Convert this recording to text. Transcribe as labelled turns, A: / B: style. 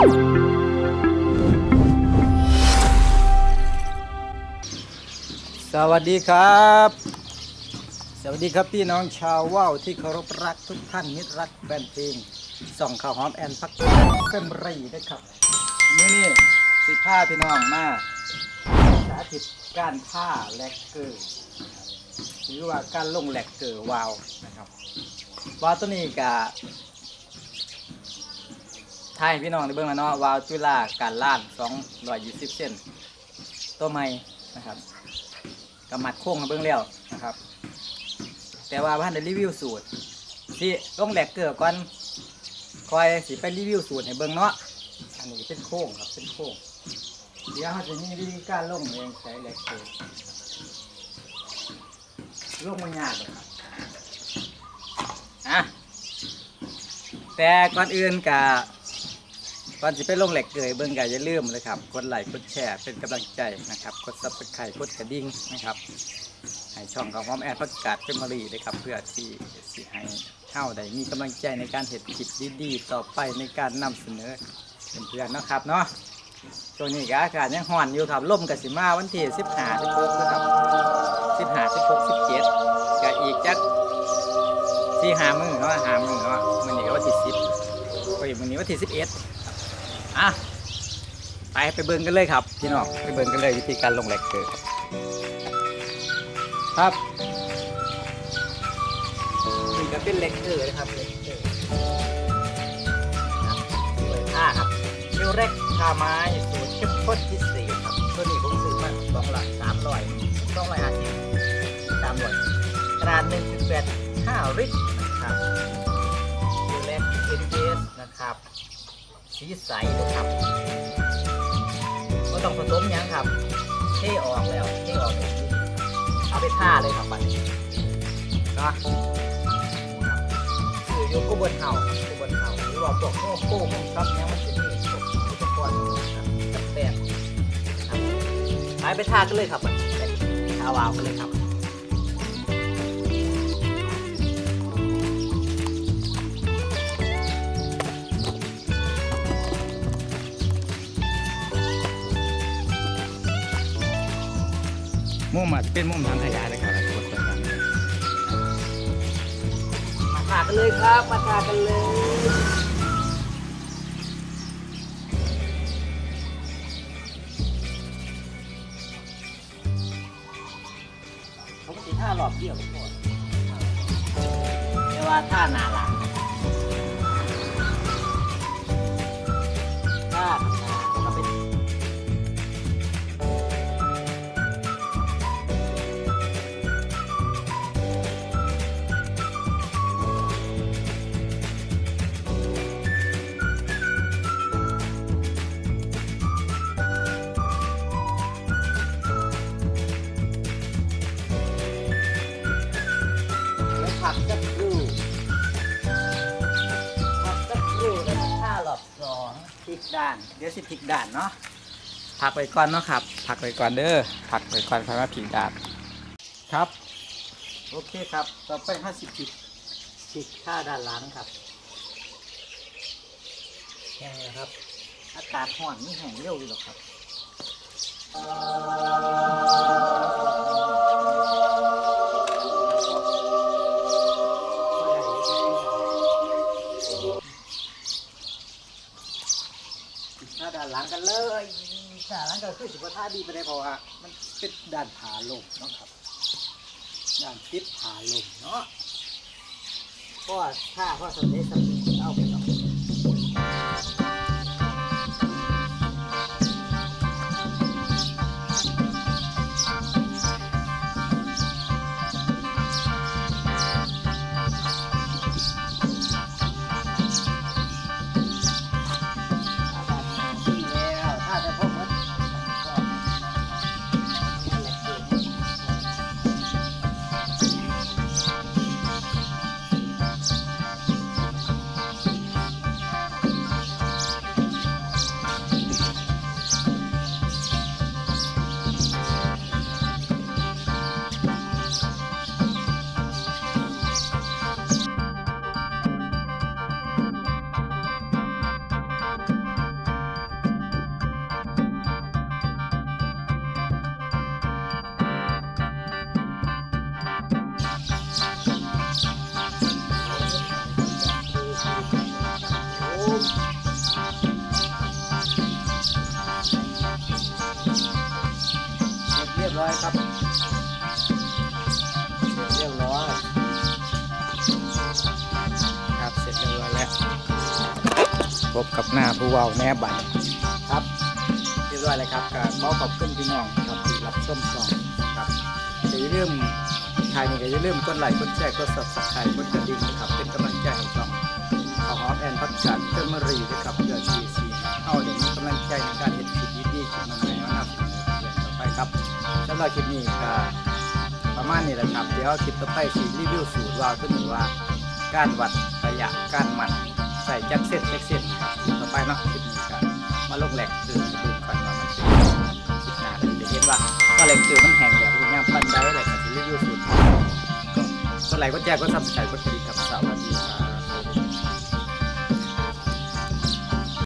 A: สวัสดีครับ สวัสดีครับพี่น้องชาวว่าวที่เคารพรักทุกท่านมิตรรักแฟนเพลงส่องข่าวหอมแอนพักเกินรีนะครับมื้อนี้สิผ้าพี่น้องมาสาธิตการผ้าแลกเกอร์หรือว่าการลงแลกเกอร์วาวนะครับวาวตัวนี้กะ ทายให้พี่น้องได้เบิ่งแล้วเนาะวาวจุฬาการล่าน220เซนตัวใหม่นะครับกำมัดโค้งมาเบื้องแล้วนะครับ แต่ว่าพันได้รีวิวสูตรที่ต้องแหลกเกลือก่อนคอยสิไปรีวิวสูตรให้เบิ่งเนาะอันนี้เป็นโค้งครับเป็นโค้งเดี๋ยวเขาจะมีวิธีการลงเองใช้แหลกเกลือลงมันยากเลยครับอะแต่ก่อนอื่นกะ ก่อนจะไปลงแหลกเกลือให้เบิ่งกะอย่าลืมเลยครับกดไลค์กดแชร์เป็นกำลังใจนะครับกดซับสไครต์กดกระดิ่งนะครับให้ช่องของพร้อมแอดประกาศเป็นมารีเลยครับเพื่อที่สิให้เท่าใดมีกำลังใจในการเห็ดคลิปดีๆต่อไปในการนำเสนอเพื่อนๆนะครับเนาะช่วนี้ก็อากาศยังห่อนอยู่ครับลมกับสิมาวันที่สิบห้าสิบหกนะครับสิบห้าสิบหกสิบเจ็ดก็อีกจักที่หามือเนาะหามือเนาะมันนี้ก็วันที่สิบก็อีกวันนี้วันที่สิบเอ็ด อะไปไปเบิ่งกันเลยครับ พี่น้องไปเบิ่งกันเลยวิธีการลงแหลกเกิดครับนี่ก็เป็นเลกเกอร์นะครับเลกเกอร์เปิดผ้าครับเรียวเร็กผ้าไม้สูตรเข้มข้นพิเศษครับตัวนี้ผมซื้อมาสองร้อยสามร้อยสองร้อยห้าสิบสามร้อยขนาดหนึ่งจุดแปดห้าลิตรนะครับเรียวเร็กเอ็นเอสนะครับ สีใสนะครับก็ต้องผสมยังครับ เทออกแล้ว เทออกเอาไปท่าเลยครับบัดนี้นะหรืออยู่ก็บนเห่าก็บนเห่าหรือว่าพวกโม่โป้โม่ซับเนี่ยมันจะมีพวกอุปกรณ์นะครับจับแตกนะครับไปไปท่ากันเลยครับบัดนี้ท่าวาวกันเลยครับ มุมอะเป็นมุมทางขยะเลยครับมาท่ากันเลยครับ มาท่ากันเลยเขาก็ติท่ารอบเดียวทุกคนแต่ว่าท่านาหลัง หลอบสองพลิกด้าน เดี๋ยวสิพลิกด้านเนาะผักไปก่อนเนาะครับผักไปก่อนเด้อผักไปก่อนค่อยมาพลิกด้านครับ โอเคครับ ต่อไปห้าสิบพลิกพลิกข้าด้านหลังครับแห้งแล้วครับ อากาศห่อนนี่แห้งเร็วอยู่หรอกครับ คือสุขภาพดีไปได้เพราะว่ามันเป็นด้านผาลงเนาะครับด้านทิศผาลงเนาะก็ถ้าพ่อสำเร็จสำเร็จเอาไป อยครับเสร็จเรียบร้อยครับเสร็จเรียบร้อยแล้วพบกับหน้าผู้ว่าแม่บัตรครับเรียบร้อยเลยครับก็ขอขอบคุณพี่น้องครับที่รับชมซองครับอย่าลืมทายนี่ก็อย่าลืมก้นไหลก้นแชร์กดสับสไครต์กดกระดิ่งนะครับเป็นกำลังใจให้ช่องข้าวหอมแอนพักชัดเครื่องมะรีนะครับเดือดซีซีเอาเดี๋ยวมีกำลังใจในการเห็นผิดดีๆคลิปใหม่ๆนะครับต่อไปครับ หรับคลิปนี้ก็ประมาณนี้แหละครับ เดี๋ยวคลิปต่อไปสีรีวิวสูตรว่าวตัวหนึ่งว่า การวัดระยะการหมันใส่จักเส้นจักเส้นครับต่อไปเนาะคลิปนี้ก็มาลงแหลกคือดูกันว่ามันเป็นคลิปหน้าเลยจะเห็นว่าว่าแหลกคือมันแห้งแบบงามปันได้แหลกสิรีวิวสูตรก็ไลค์กดแชร์กดซับสไครต์กดกระดิ่งกับสวัส